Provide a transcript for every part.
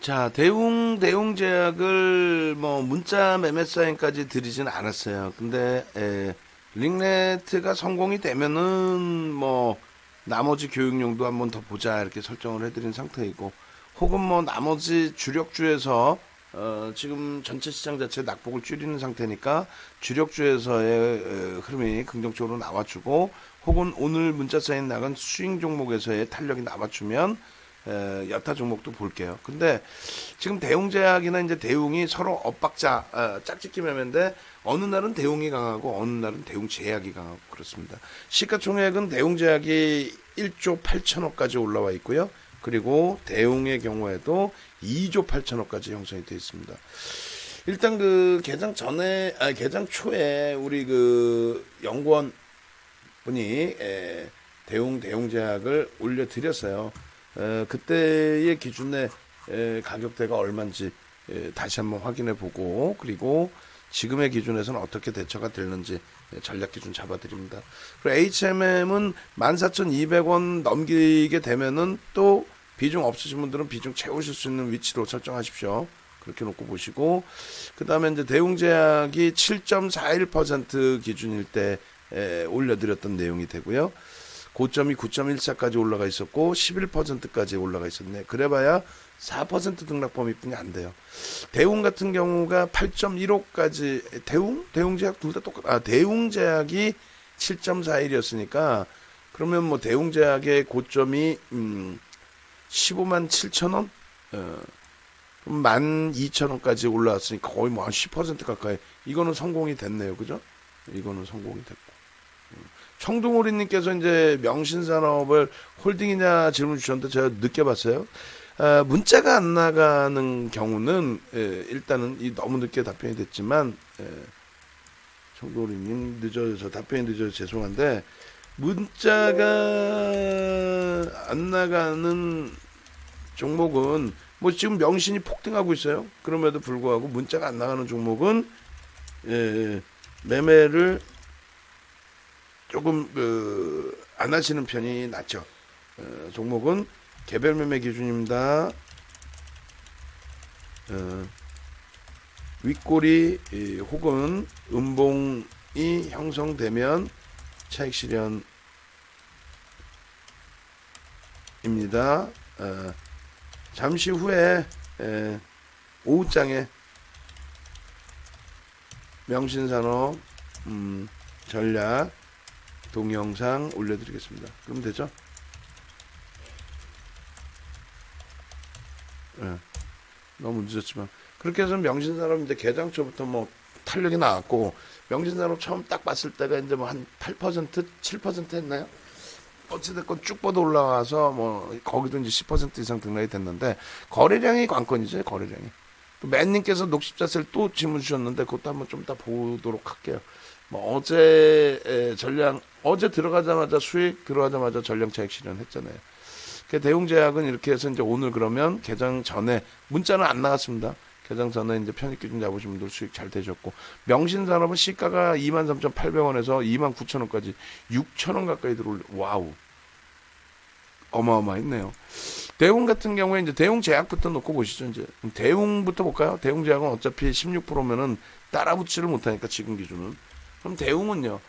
자, 대웅, 대웅 제약을 뭐 문자 매매 사인까지 드리진 않았어요. 근데, 에, 링네트가 성공이 되면은 뭐 나머지 교육용도 한번 더 보자 이렇게 설정을 해드린 상태이고 혹은 뭐 나머지 주력주에서 어, 지금 전체 시장 자체 낙폭을 줄이는 상태니까 주력주에서의 어, 흐름이 긍정적으로 나와주고 혹은 오늘 문자 사인 나간 수익 종목에서의 탄력이 나와주면 에, 여타 종목도 볼게요. 근데 지금 대웅제약이나 이제 대웅이 서로 엇박자 어, 짝짓기 매매인데 어느 날은 대웅이 강하고 어느 날은 대웅제약이 강하고 그렇습니다. 시가총액은 대웅제약이 1조 8천억까지 올라와 있고요. 그리고 대웅의 경우에도 2조 8천억까지 형성이 되어 있습니다. 일단 그 개장 전에 아 개장 초에 우리 그 연구원 분이 에, 대웅 대웅제약을 올려드렸어요. 에, 그때의 기준에 에, 가격대가 얼마인지 에, 다시 한번 확인해 보고 그리고 지금의 기준에서는 어떻게 대처가 되는지 에, 전략 기준 잡아드립니다. 그리고 HMM은 14,200원 넘기게 되면은 또 비중 없으신 분들은 비중 채우실 수 있는 위치로 설정하십시오. 그렇게 놓고 보시고 그 다음에 이제 대웅제약이 7.41% 기준일 때 에, 올려드렸던 내용이 되고요. 고점이 9.14까지 올라가 있었고 11%까지 올라가 있었네. 그래봐야 4% 등락 범위뿐이 안 돼요. 대웅 같은 경우가 8.15까지 대웅 대웅제약 둘 다 똑같. 아 대웅제약이 7.41이었으니까 그러면 뭐 대웅제약의 고점이 음 15만 7천 원, 어, 1만 2천 원까지 올라왔으니까 거의 뭐 한 10% 가까이. 이거는 성공이 됐네요, 그죠? 이거는 성공이 됐고. 청둥오리님께서 이제 명신산업을 홀딩이냐 질문 주셨는데 제가 늦게 봤어요. 아, 문자가 안 나가는 경우는 예, 일단은 이 너무 늦게 답변이 됐지만 예, 청둥오리님 늦어서 답변이 늦어서 죄송한데 문자가 안 나가는 종목은 뭐 지금 명신이 폭등하고 있어요. 그럼에도 불구하고 문자가 안 나가는 종목은 예, 매매를 조금 그, 안 하시는 편이 낫죠. 어, 종목은 개별 매매 기준입니다. 어, 윗골이 이, 혹은 음봉이 형성되면 차익 실현입니다. 어, 잠시 후에 에, 오후장에 명신산업 음, 전략 동영상 올려드리겠습니다. 그럼 되죠? 예. 너무 늦었지만 그렇게 해서 명신산업 이제 개장 초부터 뭐 탄력이 나왔고 명신산업 처음 딱 봤을 때가 이제 뭐 한 8% 7% 했나요? 어찌됐건 쭉 뻗어 올라와서 뭐 거기도 이제 10% 이상 등락이 됐는데 거래량이 관건이죠 거래량이 또 맨님께서 녹십자세를 또 질문 주셨는데 그것도 한번 좀 이따 보도록 할게요 뭐 어제 에, 전량 어제 들어가자마자 수익 들어가자마자 전량 차익 실현했잖아요. 그 대웅제약은 이렇게 해서 이제 오늘 그러면 개장 전에 문자는 안 나갔습니다. 개장 전에 이제 편입 기준 잡으신 분들 수익 잘 되셨고 명신산업은 시가가 23,800원에서 29,000원까지 6,000원 가까이 들어올 와우 어마어마했네요. 대웅 같은 경우에 이제 대웅 제약부터 놓고 보시죠. 이제 대웅부터 볼까요? 대웅 제약은 어차피 16%면은 따라 붙지를 못하니까 지금 기준은 그럼 대웅은요.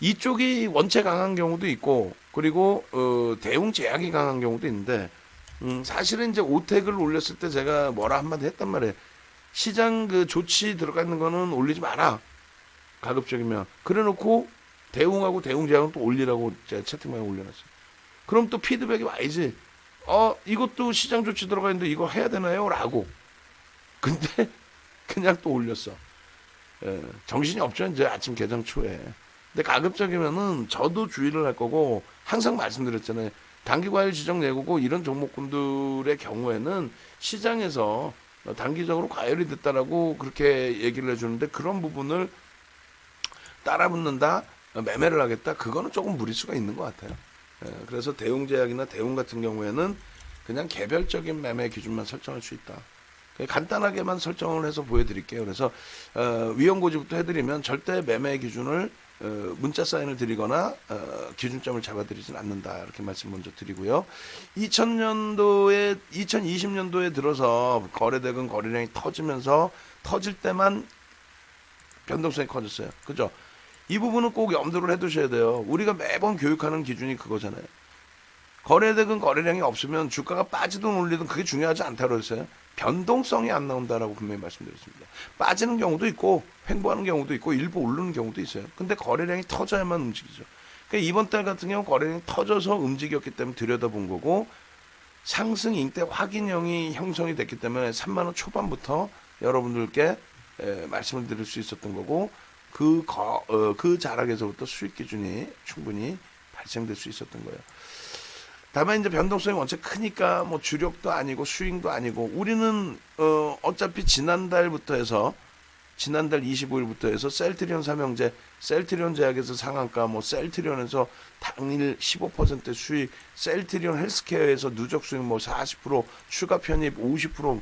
이쪽이 원체 강한 경우도 있고 그리고 어, 대웅 제약이 강한 경우도 있는데 음, 사실은 이제 오택을 올렸을 때 제가 뭐라 한마디 했단 말이에요. 시장 그 조치 들어가 있는 거는 올리지 마라. 가급적이면 그래 놓고 대웅하고 대웅 제약은 또 올리라고 제가 채팅방에 올려놨어요. 그럼 또 피드백이 와야지. 어 이것도 시장 조치 들어가 있는데 이거 해야 되나요? 라고. 근데 그냥 또 올렸어. 예, 정신이 없죠 이제 아침 개장 초에. 근데 가급적이면은 저도 주의를 할 거고 항상 말씀드렸잖아요. 단기과일 지정 내고고 이런 종목군들의 경우에는 시장에서 단기적으로 과열이 됐다라고 그렇게 얘기를 해주는데 그런 부분을 따라 붙는다 매매를 하겠다 그거는 조금 무리수가 있는 것 같아요. 예, 그래서 대웅제약이나 대웅 같은 경우에는 그냥 개별적인 매매 기준만 설정할 수 있다. 간단하게만 설정을 해서 보여드릴게요. 그래서 어, 위험 고지부터 해드리면 절대 매매 기준을 어, 문자 사인을 드리거나 어, 기준점을 잡아드리진 않는다 이렇게 말씀 먼저 드리고요. 2000년도에 2020년도에 들어서 거래대금 거래량이 터지면서 터질 때만 변동성이 커졌어요. 그죠? 이 부분은 꼭 염두를 해두셔야 돼요. 우리가 매번 교육하는 기준이 그거잖아요. 거래대금 거래량이 없으면 주가가 빠지든 올리든 그게 중요하지 않다고 그랬어요. 변동성이 안 나온다라고 분명히 말씀드렸습니다. 빠지는 경우도 있고 횡보하는 경우도 있고 일부 오르는 경우도 있어요. 근데 거래량이 터져야만 움직이죠. 그러니까 이번 달 같은 경우 거래량이 터져서 움직였기 때문에 들여다본 거고 상승 잉태 확인형이 형성이 됐기 때문에 3만 원 초반부터 여러분들께 에, 말씀을 드릴 수 있었던 거고 그, 거, 어, 그 자락에서부터 수익 기준이 충분히 발생될 수 있었던 거예요. 다만 이제 변동성이 원체 크니까 뭐 주력도 아니고 수익도 아니고 우리는 어 어차피 지난달부터 해서 지난달 25일부터 해서 셀트리온 삼형제, 셀트리온 제약에서 상한가, 뭐 셀트리온에서 당일 15% 수익, 셀트리온 헬스케어에서 누적 수익 뭐 40%, 추가 편입 50%,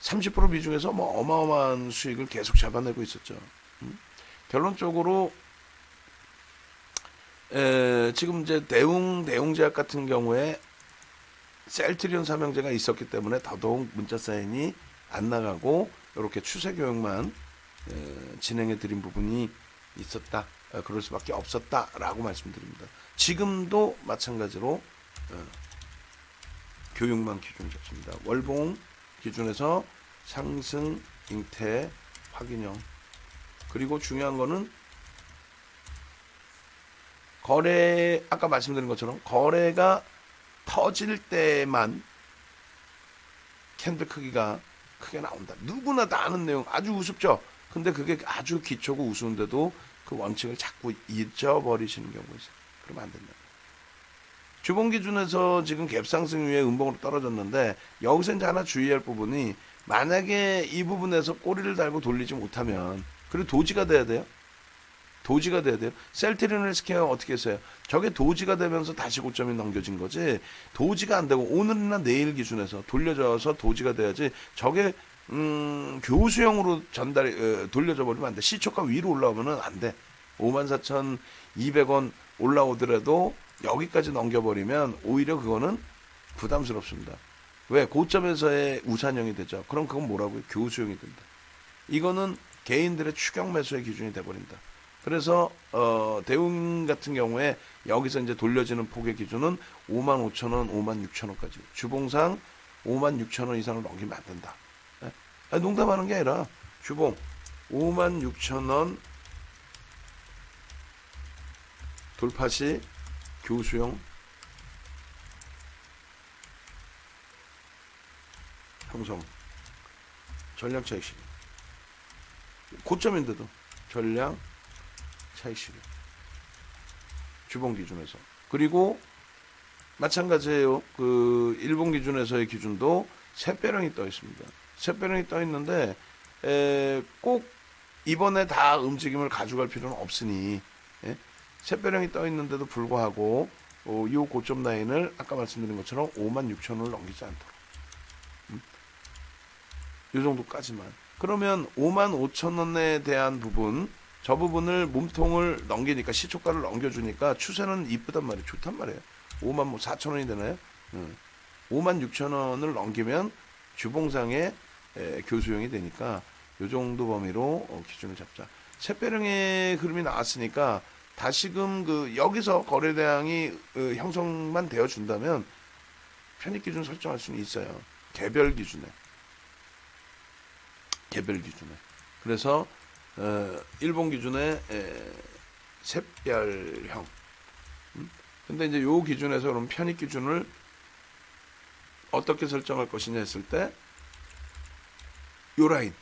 30% 비중에서 뭐 어마어마한 수익을 계속 잡아내고 있었죠. 음? 결론적으로 에, 지금 이제 대웅 대웅 제약 같은 경우에 셀트리온 삼형제가 있었기 때문에 더더욱 문자 사인이 안 나가고 이렇게 추세 교육만 에, 진행해 드린 부분이 있었다. 어, 그럴 수밖에 없었다라고 말씀드립니다. 지금도 마찬가지로 어, 교육만 기준 잡습니다. 월봉 기준에서 상승 잉태 확인형 그리고 중요한 거는 거래 아까 말씀드린 것처럼 거래가 터질 때만 캔들 크기가 크게 나온다. 누구나 다 아는 내용 아주 우습죠. 근데 그게 아주 기초고 우스운데도 그 원칙을 자꾸 잊어버리시는 경우가 있어요. 그러면 안 된다. 주봉 기준에서 지금 갭상승 위에 음봉으로 떨어졌는데 여기서 이제 하나 주의할 부분이 만약에 이 부분에서 꼬리를 달고 돌리지 못하면 그리고 도지가 돼야 돼요. 도지가 돼야 돼요. 셀트리온 헬스케어 어떻게 했어요? 저게 도지가 되면서 다시 고점이 넘겨진 거지. 도지가 안 되고 오늘이나 내일 기준에서 돌려져서 도지가 돼야지. 저게 음, 교수형으로 전달이 어, 돌려져 버리면 안 돼. 시초가 위로 올라오면은 안 돼. 54,200원 올라오더라도 여기까지 넘겨버리면 오히려 그거는 부담스럽습니다. 왜? 고점에서의 우산형이 되죠. 그럼 그건 뭐라고요? 교수형이 된다. 이거는 개인들의 추격 매수의 기준이 돼버린다. 그래서 어, 대웅 같은 경우에 여기서 이제 돌려지는 폭의 기준은 5만 5천 원, 5만 6천 원까지. 주봉상 5만 6천 원 이상을 넘기면 안 된다. 예? 아니, 농담하는 게 아니라 주봉 5만 6천 원 돌파 시 교수형 형성 전량 차익 시기 고점인데도 전량 차익 시기 주봉 기준에서 그리고 마찬가지예요. 그 일본 기준에서의 기준도 샛배령이 떠 있습니다. 샛배령이 떠 있는데 에, 꼭 이번에 다 움직임을 가져갈 필요는 없으니 예? 샛배령이 떠 있는데도 불구하고 어, 이 고점 라인을 아까 말씀드린 것처럼 5만 6천 원을 넘기지 않도록 음? 이 정도까지만 그러면 5만 5천 원에 대한 부분 저 부분을 몸통을 넘기니까 시초가를 넘겨주니까 추세는 이쁘단 말이에요 좋단 말이에요 5만 뭐 4천 원이 되나요? 음. 5만 6천 원을 넘기면 주봉상의 에, 교수형이 되니까 요 정도 범위로 어, 기준을 잡자. 새배령의 흐름이 나왔으니까 다시금 그 여기서 거래 대항이 어, 형성만 되어 준다면 편입 기준 설정할 수는 있어요. 개별 기준에. 개별 기준에. 그래서 어, 일본 기준에 에, 샛별형. 음? 근데 이제 요 기준에서 그럼 편입 기준을 어떻게 설정할 것이냐 했을 때 요 라인.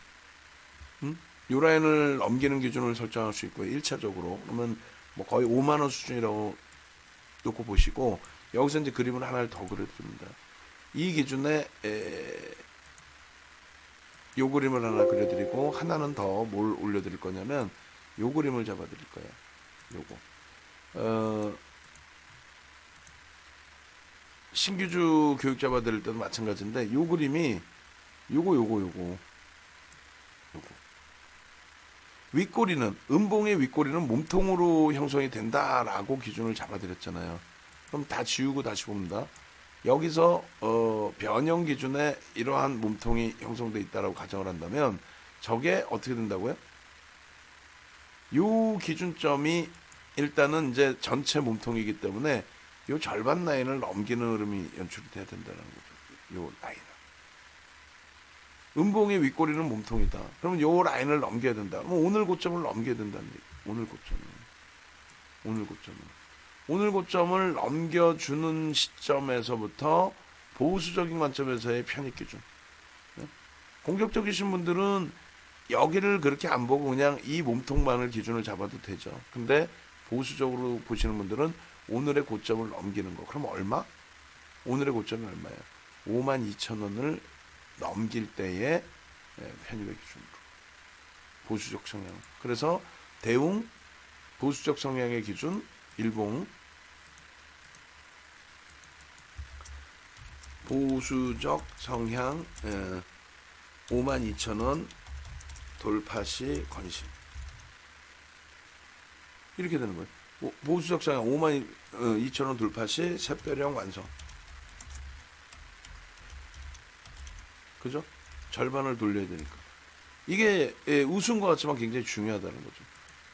음? 요 라인을 넘기는 기준을 설정할 수 있고요. 1차적으로. 그러면 뭐 거의 5만 원 수준이라고 놓고 보시고 여기서 이제 그림을 하나를 더 그려드립니다. 이 기준에 에, 요 그림을 하나 그려드리고 하나는 더 뭘 올려드릴 거냐면 요 그림을 잡아드릴 거예요. 요거. 어, 신규주 교육 잡아드릴 때도 마찬가지인데 요 그림이 요거 요거 요거 요거 윗꼬리는 음봉의 윗꼬리는 몸통으로 형성이 된다라고 기준을 잡아드렸잖아요. 그럼 다 지우고 다시 봅니다. 여기서 어, 변형 기준에 이러한 몸통이 형성돼 있다라고 가정을 한다면 저게 어떻게 된다고요? 요 기준점이 일단은 이제 전체 몸통이기 때문에 요 절반 라인을 넘기는 흐름이 연출이 돼야 된다는 거죠. 요 라인을. 음봉의 윗꼬리는 몸통이다. 그러면 요 라인을 넘겨야 된다. 그럼 오늘 고점을 넘겨야 된다는 얘기. 오늘 고점을. 오늘 고점을. 오늘 고점을 넘겨주는 시점에서부터 보수적인 관점에서의 편입 기준. 네? 공격적이신 분들은 여기를 그렇게 안 보고 그냥 이 몸통만을 기준을 잡아도 되죠. 근데 보수적으로 보시는 분들은 오늘의 고점을 넘기는 거. 그럼 얼마? 오늘의 고점이 얼마예요? 5만 2천 원을 넘길 때의 예, 편입의 기준으로. 보수적 성향. 그래서 대웅 보수적 성향의 기준 일봉 보수적 성향 5만 2천 원 돌파시 건심 이렇게 되는 거예요. 보수적 성향 5만 2천 원 돌파시 샛별형 완성. 그죠? 절반을 돌려야 되니까. 이게 예, 우스운 것 같지만 굉장히 중요하다는 거죠.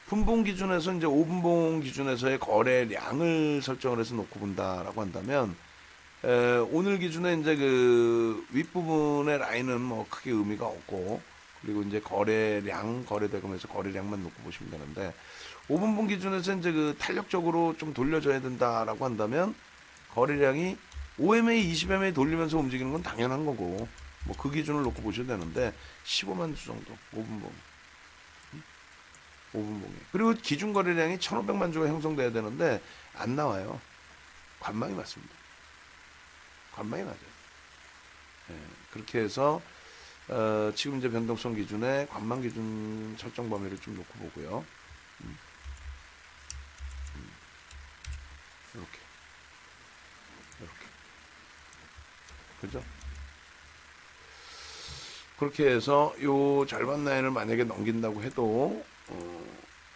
분봉 기준에서 이제 5분봉 기준에서의 거래량을 설정을 해서 놓고 본다라고 한다면 에, 오늘 기준에 이제 그 윗부분의 라인은 뭐 크게 의미가 없고 그리고 이제 거래량 거래대금에서 거래량만 놓고 보시면 되는데 5분분 기준에서 이제 그 탄력적으로 좀 돌려줘야 된다라고 한다면 거래량이 5MA, 20MA 돌리면서 움직이는 건 당연한 거고 뭐 그 기준을 놓고 보셔야 되는데 15만 주 정도 5분봉 5분봉에 그리고 기준 거래량이 1,500만 주가 형성돼야 되는데 안 나와요. 관망이 맞습니다 관망이 맞아요 네, 그렇게 해서 어, 지금 이제 변동성 기준에 관망 기준 설정 범위를 좀 놓고 보고요 음. 이렇게 이렇게 그죠? 그렇게 해서 요 절반 라인을 만약에 넘긴다고 해도 어,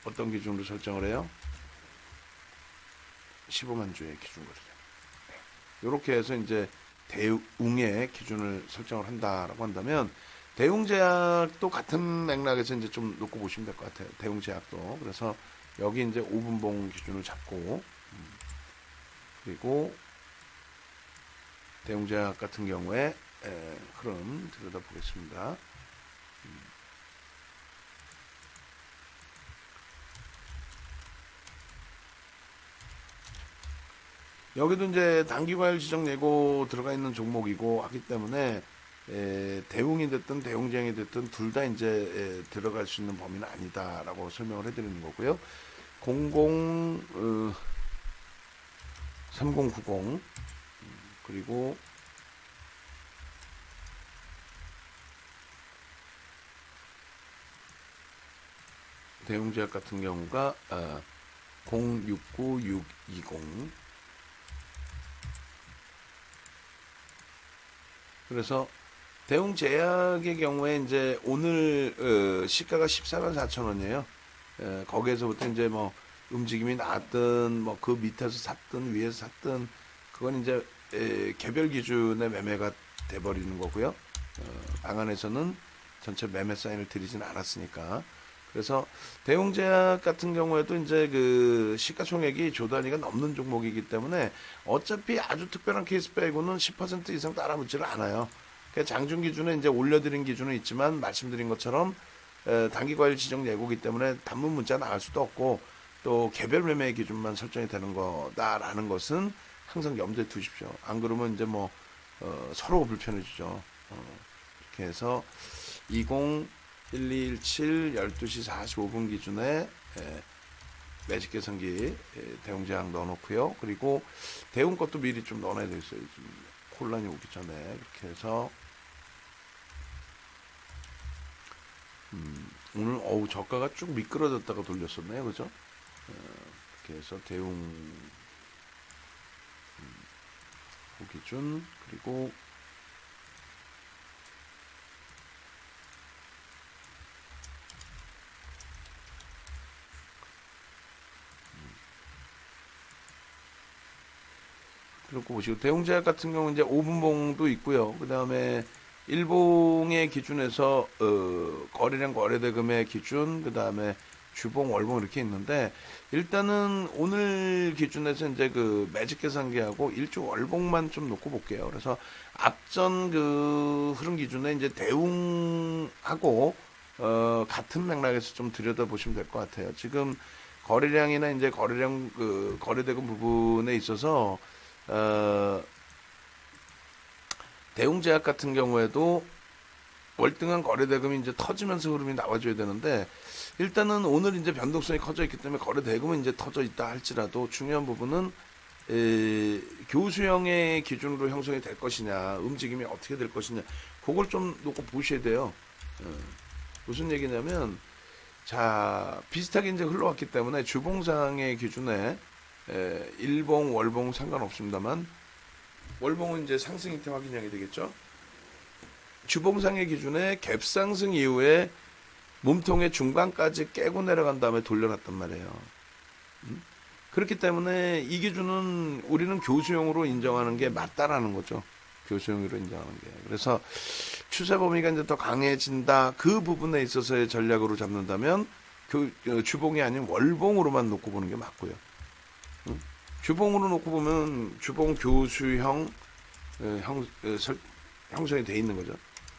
어떤 기준으로 설정을 해요? 15만 주의 기준으로 이렇게 해서 이제 대웅의 기준을 설정을 한다라고 한다면 대웅제약도 같은 맥락에서 이제 좀 놓고 보시면 될 것 같아요. 대웅제약도 그래서 여기 이제 5분봉 기준을 잡고 그리고 대웅제약 같은 경우에 에, 흐름 들여다보겠습니다. 여기도 이제 단기과열 지정 내고 들어가 있는 종목이고 하기 때문에 에, 대웅이 됐든 대웅쟁이 됐든 둘 다 이제 에, 들어갈 수 있는 범위는 아니다라고 설명을 해드리는 거고요. 00 어, 3090 그리고 대웅제약 같은 경우가 어, 069620 그래서 대웅제약의 경우에 이제 오늘 어, 시가가 14만 4천 원이에요. 에, 거기에서부터 이제 뭐 움직임이 나든 뭐 그 밑에서 샀든 위에서 샀든 그건 이제 에, 개별 기준의 매매가 돼버리는 거고요. 어, 방안에서는 전체 매매 사인을 드리진 않았으니까. 그래서 대웅제약 같은 경우에도 이제 그 시가총액이 조 단위가 넘는 종목이기 때문에 어차피 아주 특별한 케이스 빼고는 10% 이상 따라붙지를 않아요. 장중 기준에 이제 올려드린 기준은 있지만 말씀드린 것처럼 단기 과일 지정 예고기 때문에 단문 문자 나갈 수도 없고 또 개별 매매 기준만 설정이 되는 거다라는 것은 항상 염두에 두십시오. 안 그러면 이제 뭐 어, 서로 불편해지죠. 어, 이렇게 해서 201217 12시 45분 기준에 에, 매직 개선기 대웅제약 넣어놓고요. 그리고 대웅 것도 미리 좀 넣어놔야 되겠어요. 좀 혼란이 오기 전에 이렇게 해서 음, 오늘 어우 저가가 쭉 미끄러졌다가 돌렸었네요, 그죠? 어, 이렇게 해서 대웅 음, 기준 그리고 그렇고 보시고 대웅제약 같은 경우는 이제 5분봉도 있고요. 그 다음에 일봉의 기준에서 어, 거래량 거래대금의 기준, 그 다음에 주봉, 월봉 이렇게 있는데 일단은 오늘 기준에서 이제 그 매직 계산기하고 일주 월봉만 좀 놓고 볼게요. 그래서 앞전 그 흐름 기준에 이제 대웅하고 어, 같은 맥락에서 좀 들여다 보시면 될 것 같아요. 지금 거래량이나 이제 거래량 그 거래대금 부분에 있어서 어, 대웅제약 같은 경우에도 월등한 거래대금이 이제 터지면서 흐름이 나와줘야 되는데 일단은 오늘 이제 변동성이 커져 있기 때문에 거래대금은 이제 터져 있다 할지라도 중요한 부분은 에, 교수형의 기준으로 형성이 될 것이냐 움직임이 어떻게 될 것이냐 그걸 좀 놓고 보셔야 돼요. 어, 무슨 얘기냐면 자 비슷하게 이제 흘러왔기 때문에 주봉상의 기준에 에, 일봉 월봉 상관없습니다만 월봉은 이제 상승 형태 확인형이 되겠죠. 주봉상의 기준에 갭상승 이후에 몸통의 중간까지 깨고 내려간 다음에 돌려놨단 말이에요. 음? 그렇기 때문에 이 기준은 우리는 교수용으로 인정하는 게 맞다라는 거죠. 교수용으로 인정하는 게. 그래서 추세 범위가 이제 더 강해진다. 그 부분에 있어서의 전략으로 잡는다면 교, 어, 주봉이 아닌 월봉으로만 놓고 보는 게 맞고요. 음? 주봉으로 놓고 보면 주봉 교수형 어, 형, 어, 설- 형성이 돼 있는 거죠.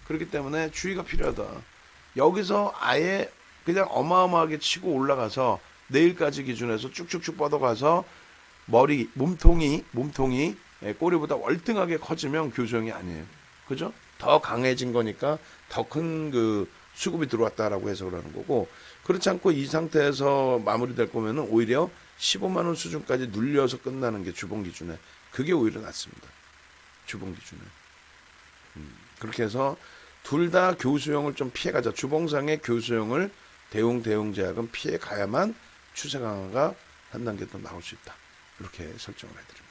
그렇기 때문에 주의가 필요하다. 여기서 아예 그냥 어마어마하게 치고 올라가서 내일까지 기준에서 쭉쭉쭉 뻗어가서 머리 몸통이 몸통이 예, 꼬리보다 월등하게 커지면 교수형이 아니에요. 그죠? 더 강해진 거니까 더 큰 그 수급이 들어왔다라고 해석을 하는 거고 그렇지 않고 이 상태에서 마무리될 거면은 오히려 15만 원 수준까지 눌려서 끝나는 게 주봉 기준에 그게 오히려 낫습니다. 주봉 기준에. 음, 그렇게 해서 둘 다 교수형을 좀 피해가자. 주봉상의 교수형을 대웅 대웅 제약은 피해 가야만 추세 강화가 한 단계 더 나올 수 있다. 이렇게 설정을 해드립니다.